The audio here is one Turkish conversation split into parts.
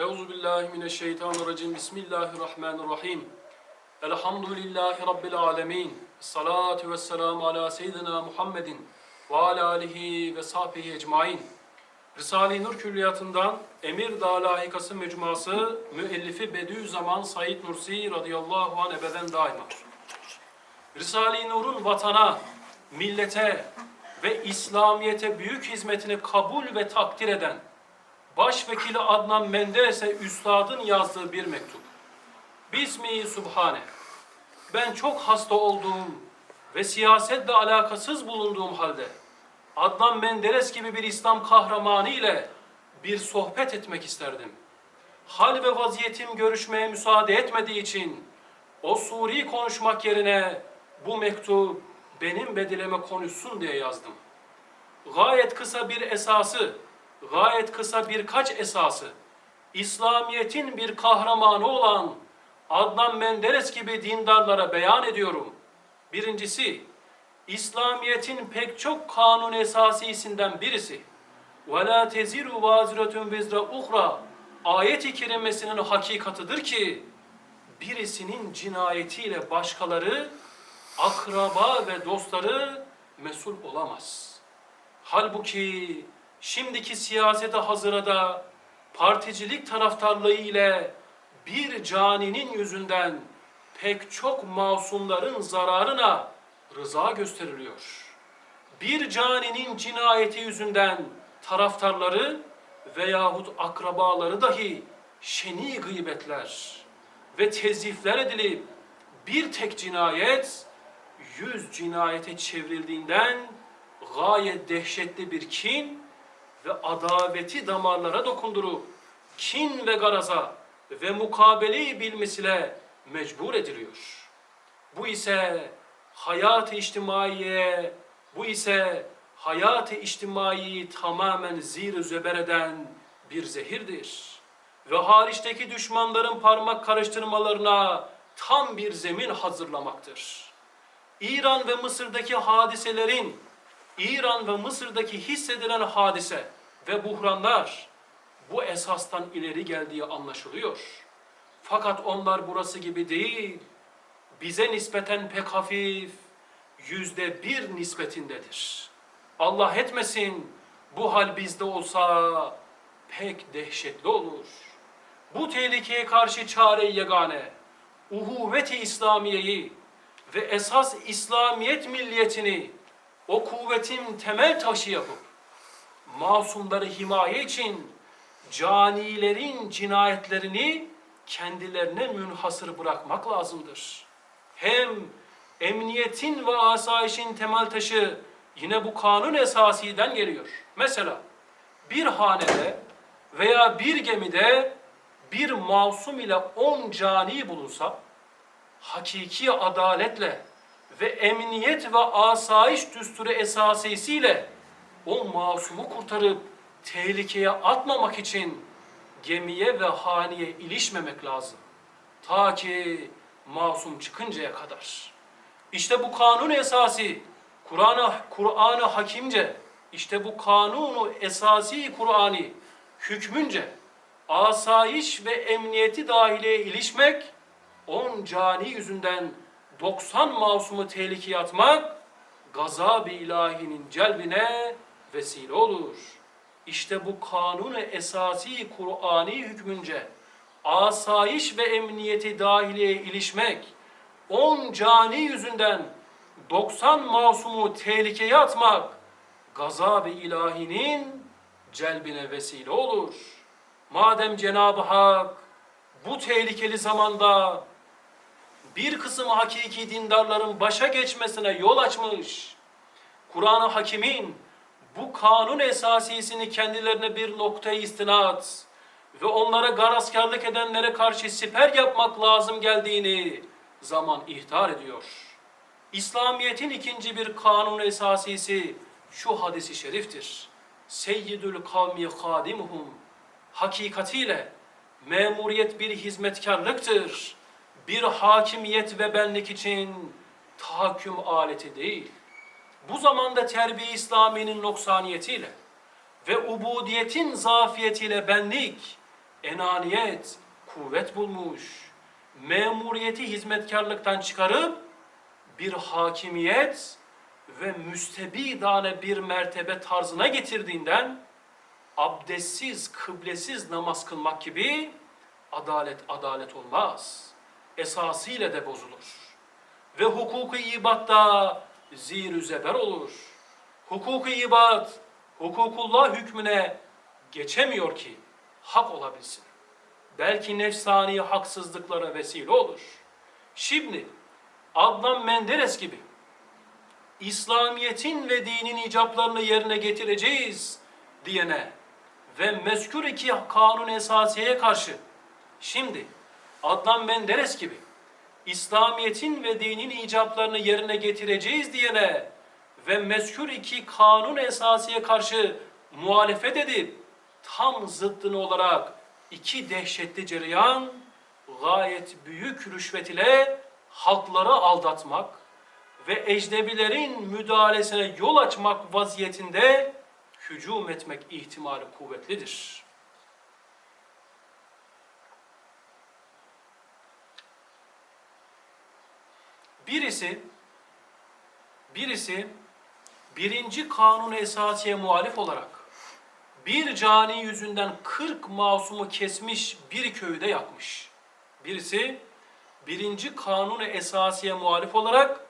Euzu billahi mineşşeytanirracim. Bismillahirrahmanirrahim. Elhamdülillahi rabbil alamin. Salatu vesselamu ala seyyidina Muhammedin ve ala alihi ve sahbihi ecmaîn. Risale-i Nur Külliyatı'ndan Emir Dağ Lahikası Mecmuası müellifi Bediüzzaman Said Nursi radıyallahu anh ebeden daima. Risale-i Nur'un vatana, millete ve İslamiyete büyük hizmetini kabul ve takdir eden Başvekili Adnan Menderes'e üstadın yazdığı bir mektup. Bismi Subhane. Ben çok hasta olduğum ve siyasetle alakasız bulunduğum halde Adnan Menderes gibi bir İslam kahramanı ile bir sohbet etmek isterdim. Hal ve vaziyetim görüşmeye müsaade etmediği için o Suri konuşmak yerine bu mektup benim bedelime konuşsun diye yazdım. Gayet kısa bir esası, gayet kısa birkaç esası, İslamiyet'in bir kahramanı olan Adnan Menderes gibi dindarlara beyan ediyorum. Birincisi, İslamiyet'in pek çok kanun esasisinden birisi. وَلَا تَزِرُ وَازِرَةٌ وِزْرَ اُخْرَى Ayet-i kerimesinin hakikatıdır ki, birisinin cinayetiyle başkaları, akraba ve dostları mesul olamaz. Halbuki şimdiki siyasete hazırada particilik taraftarlığı ile bir caninin yüzünden pek çok masumların zararına rıza gösteriliyor. Bir caninin cinayeti yüzünden taraftarları veyahut akrabaları dahi şeni gıybetler ve tezifler edilip bir tek cinayet yüz cinayete çevrildiğinden gayet dehşetli bir kin ve adaveti damarlara dokundurup kin ve garaza ve mukabeleyi bilmesiyle mecbur ediliyor. Bu ise hayat-ı içtimaiye, bu ise hayat-ı içtimaiyi tamamen zir zöber eden bir zehirdir. Ve hariçteki düşmanların parmak karıştırmalarına tam bir zemin hazırlamaktır. İran ve Mısır'daki hadiselerin, İran ve Mısır'daki hissedilen hadise ve buhranlar bu esastan ileri geldiği anlaşılıyor. Fakat onlar burası gibi değil, bize nispeten pek hafif, yüzde bir nispetindedir. Allah etmesin bu hal bizde olsa pek dehşetli olur. Bu tehlikeye karşı çare yegane, uhuvvet-i İslamiye'yi ve esas İslamiyet milliyetini o kuvvetin temel taşı yapıp masumları himaye için canilerin cinayetlerini kendilerine münhasır bırakmak lazımdır. Hem emniyetin ve asayişin temel taşı yine bu kanun esasiden geliyor. Mesela bir hanede veya bir gemide bir masum ile on cani bulunsa, hakiki adaletle ve emniyet ve asayiş düsturu esasisiyle o masumu kurtarıp tehlikeye atmamak için gemiye ve haneye ilişmemek lazım. Ta ki masum çıkıncaya kadar. İşte bu kanun esası Kur'an'ı Kur'an'ı hakimce işte bu kanunu esasi Kur'an'ı hükmünce asayiş ve emniyeti dahiliye ilişmek on cani yüzünden 90 masumu tehlikeye atmak gazab-ı ilahinin celbine vesile olur. İşte bu kanunu esasi Kur'ani hükmünce asayiş ve emniyeti dahiliye ilişmek, on cani yüzünden 90 masumu tehlikeye atmak, gazab-ı ilahinin celbine vesile olur. Madem Cenab-ı Hak bu tehlikeli zamanda bir kısım hakiki dindarların başa geçmesine yol açmış, Kur'an-ı Hakim'in bu kanun esasisini kendilerine bir noktaya istinat ve onlara garazkarlık edenlere karşı siper yapmak lazım geldiğini zaman ihtar ediyor. İslamiyet'in ikinci bir kanun esasisi şu hadisi şeriftir. Seyyidül kavmi kadimuhum. Hakikatiyle memuriyet bir hizmetkarlıktır. Bir hakimiyet ve benlik için tahakküm aleti değil. Bu zamanda terbiye İslami'nin noksaniyetiyle ve ubudiyetin zafiyetiyle benlik enaniyet kuvvet bulmuş. Memuriyeti hizmetkarlıktan çıkarıp bir hakimiyet ve müstebidane bir mertebe tarzına getirdiğinden abdestsiz, kıblesiz namaz kılmak gibi adalet adalet olmaz. Esasıyla de bozulur. Ve hukuku ibatta zir zeber olur. Hukuku ibad, hukukullah hükmüne geçemiyor ki hak olabilsin. Belki nefsani haksızlıklara vesile olur. Şimdi Adnan Menderes gibi İslamiyet'in ve dinin icaplarını yerine getireceğiz diyene ve meskür iki kanun esasiyeye karşı şimdi Adnan Menderes gibi İslamiyet'in ve dinin icaplarını yerine getireceğiz diyene ve meskür iki kanun esasiye karşı muhalefet edip tam zıttını olarak iki dehşetli cereyan gayet büyük rüşvet ile halkları aldatmak ve ecnebilerin müdahalesine yol açmak vaziyetinde hücum etmek ihtimali kuvvetlidir. Birisi birisi birinci kanun esasiye muhalif olarak bir cani yüzünden 40 masumu kesmiş bir köyde yakmış. Birisi birinci kanun esasiye muhalif olarak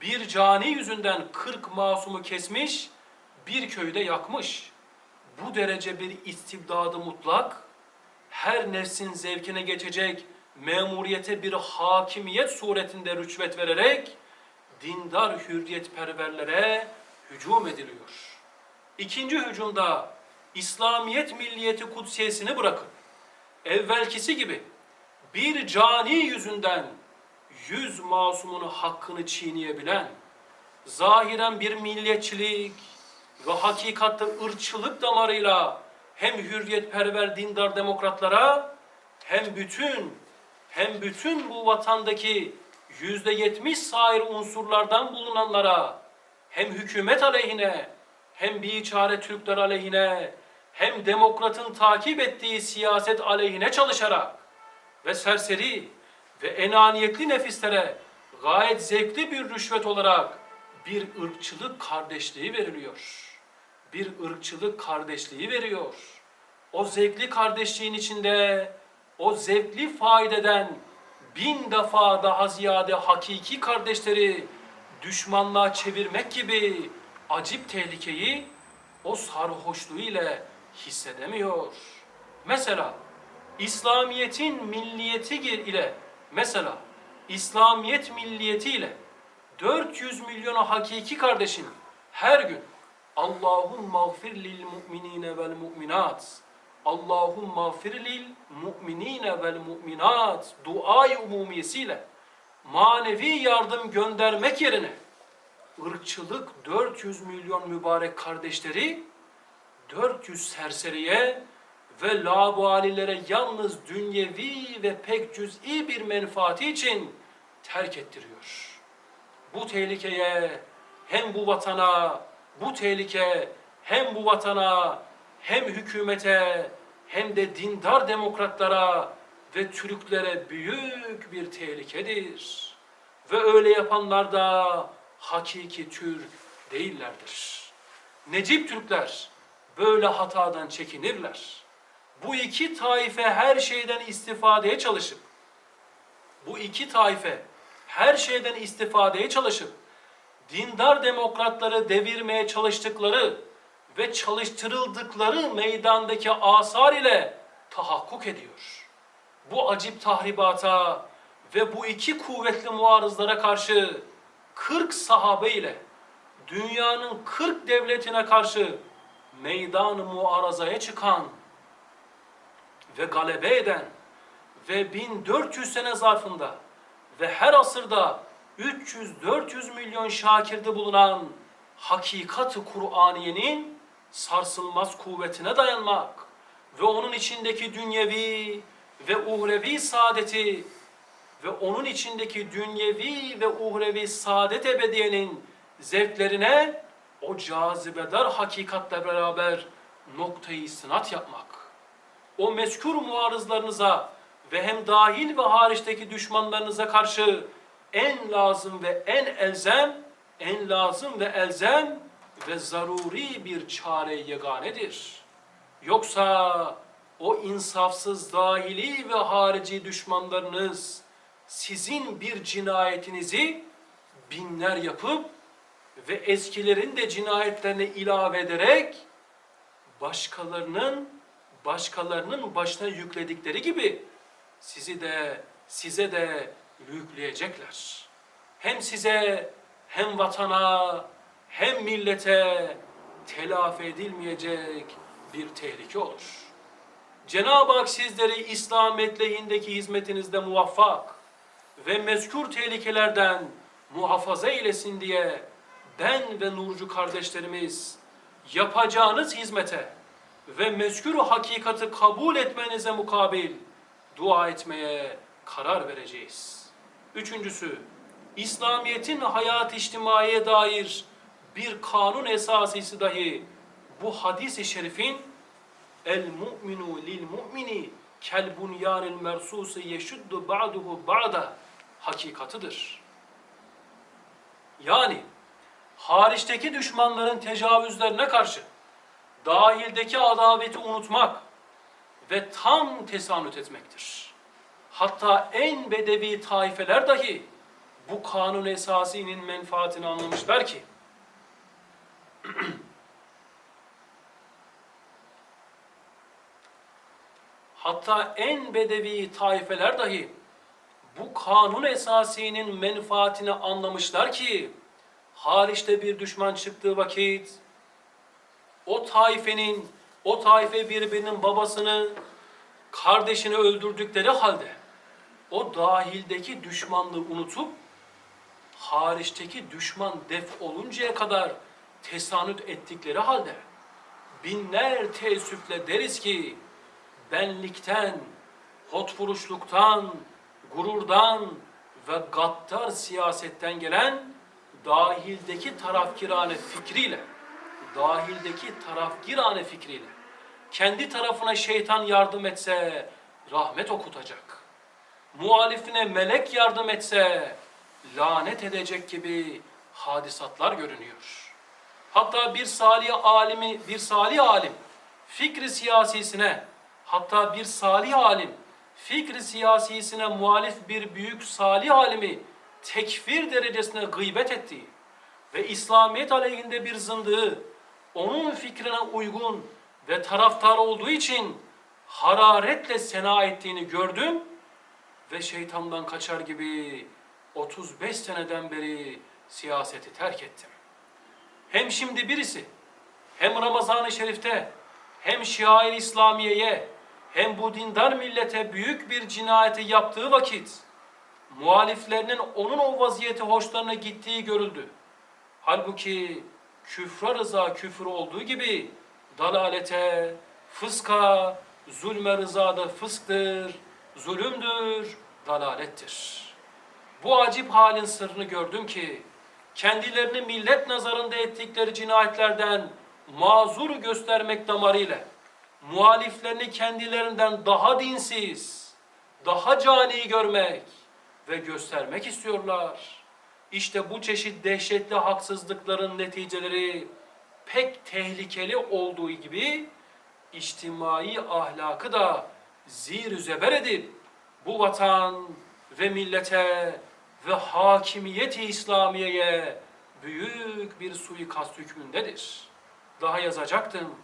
bir cani yüzünden 40 masumu kesmiş bir köyde yakmış. Bu derece bir istibdadı mutlak, her nefsin zevkine geçecek memuriyete bir hakimiyet suretinde rüşvet vererek dindar hürriyetperverlere hücum ediliyor. İkinci hücumda İslamiyet milliyeti kutsiyesini bırakın. Evvelkisi gibi bir cani yüzünden yüz masumun hakkını çiğneyebilen, zahiren bir milliyetçilik ve hakikatte ırkçılık damarıyla hem hürriyetperver dindar demokratlara hem bütün hem bütün bu vatandaki yüzde yetmiş sair unsurlardan bulunanlara hem hükümet aleyhine hem biçare Türkler aleyhine hem demokratın takip ettiği siyaset aleyhine çalışarak ve serseri ve enaniyetli nefislere gayet zevkli bir rüşvet olarak bir ırkçılık kardeşliği veriliyor. Bir ırkçılık kardeşliği veriyor. O zevkli kardeşliğin içinde o zevkli faydeden bin defa daha ziyade hakiki kardeşleri düşmanlığa çevirmek gibi acip tehlikeyi o sarhoşluğu ile hissedemiyor. Mesela İslamiyet'in milliyeti ile mesela İslamiyet milliyeti ile 400 milyonu hakiki kardeşin her gün Allahum mağfir lil mu'minine vel mu'minat Allahum mağfir lil mu'minine vel mu'minat duayı umumiyesiyle manevi yardım göndermek yerine ırkçılık 400 milyon mübarek kardeşleri 400 serseriye ve labualilere yalnız dünyevi ve pek cüz'i bir menfaati için terk ettiriyor. Bu tehlikeye hem bu vatana, bu tehlike hem bu vatana, hem hükümete, hem de dindar demokratlara ve Türklere büyük bir tehlikedir. Ve öyle yapanlar da hakiki Türk değillerdir. Necip Türkler böyle hatadan çekinirler. Bu iki taife her şeyden istifadeye çalışıp, bu iki taife her şeyden istifadeye çalışıp, dindar demokratları devirmeye çalıştıkları ve çalıştırıldıkları meydandaki asar ile tahakkuk ediyor. Bu acip tahribata ve bu iki kuvvetli muarızlara karşı 40 sahabe ile dünyanın 40 devletine karşı meydan muarazaya çıkan ve galebe eden ve 1400 sene zarfında ve her asırda 300-400 milyon şakirde bulunan hakikati Kur'aniyenin sarsılmaz kuvvetine dayanmak ve onun içindeki dünyevi ve uhrevi saadeti ve onun içindeki dünyevi ve uhrevi saadet ebediyenin zevklerine o cazibedar hakikatle beraber noktayı istinat yapmak. o meskur muarızlarınıza ve hem dahil ve hariçteki düşmanlarınıza karşı en lazım ve en elzem, en lazım ve elzem ve zaruri bir çare yeganedir. Yoksa o insafsız dahili ve harici düşmanlarınız sizin bir cinayetinizi binler yapıp ve eskilerin de cinayetlerine ilave ederek başkalarının başkalarının başına yükledikleri gibi sizi de size de yükleyecekler. Hem size hem vatana hem millete telafi edilmeyecek bir tehlike olur. Cenab-ı Hak sizleri İslamiyet lehindeki hizmetinizde muvaffak ve mezkur tehlikelerden muhafaza eylesin diye ben ve Nurcu kardeşlerimiz yapacağınız hizmete ve mezkuru hakikati kabul etmenize mukabil dua etmeye karar vereceğiz. Üçüncüsü, İslamiyet'in hayat içtimaiye dair bir kanun esasisi dahi bu hadis-i şerifin el mu'minu lil mu'mini kel bunyanil mersusi yeşuddu ba'duhu ba'da hakikatıdır. Yani hariçteki düşmanların tecavüzlerine karşı dahildeki adaveti unutmak ve tam tesanüt etmektir. Hatta en bedevi taifeler dahi bu kanun esasinin menfaatini anlamışlar ki hatta en bedevi taifeler dahi bu kanun esasinin menfaatini anlamışlar ki hariçte bir düşman çıktığı vakit o taifenin, o taife birbirinin babasını, kardeşini öldürdükleri halde o dahildeki düşmanlığı unutup hariçteki düşman def oluncaya kadar tesanüt ettikleri halde binler teessüfle deriz ki benlikten, hotfuruşluktan, gururdan ve gaddar siyasetten gelen dahildeki tarafkirane fikriyle, dahildeki tarafkirane fikriyle kendi tarafına şeytan yardım etse rahmet okutacak. Muhalifine melek yardım etse lanet edecek gibi hadisatlar görünüyor. Hatta bir salih alimi, bir salih alim fikri siyasisine, hatta bir salih alim fikri siyasisine muhalif bir büyük salih alimi tekfir derecesine gıybet ettiği ve İslamiyet aleyhinde bir zındığı onun fikrine uygun ve taraftar olduğu için hararetle sena ettiğini gördüm ve şeytandan kaçar gibi 35 seneden beri siyaseti terk ettim. Hem şimdi birisi hem Ramazan-ı Şerif'te hem şair İslamiye'ye hem bu dindar millete büyük bir cinayeti yaptığı vakit muhaliflerinin onun o vaziyeti hoşlarına gittiği görüldü. Halbuki küfra rıza küfür olduğu gibi dalalete, fıska, zulme rıza da fısktır, zulümdür, dalalettir. Bu acip halin sırrını gördüm ki kendilerini millet nazarında ettikleri cinayetlerden mazur göstermek damarıyla muhaliflerini kendilerinden daha dinsiz, daha cani görmek ve göstermek istiyorlar. İşte bu çeşit dehşetli haksızlıkların neticeleri pek tehlikeli olduğu gibi içtimai ahlakı da zir zeber edip bu vatan ve millete ve hakimiyeti İslamiye'ye büyük bir suikast hükmündedir. Daha yazacaktım.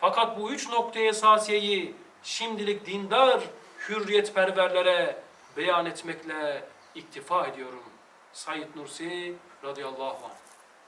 Fakat bu üç nokta esasiyeyi şimdilik dindar hürriyetperverlere beyan etmekle iktifa ediyorum. Said Nursi radıyallahu anh.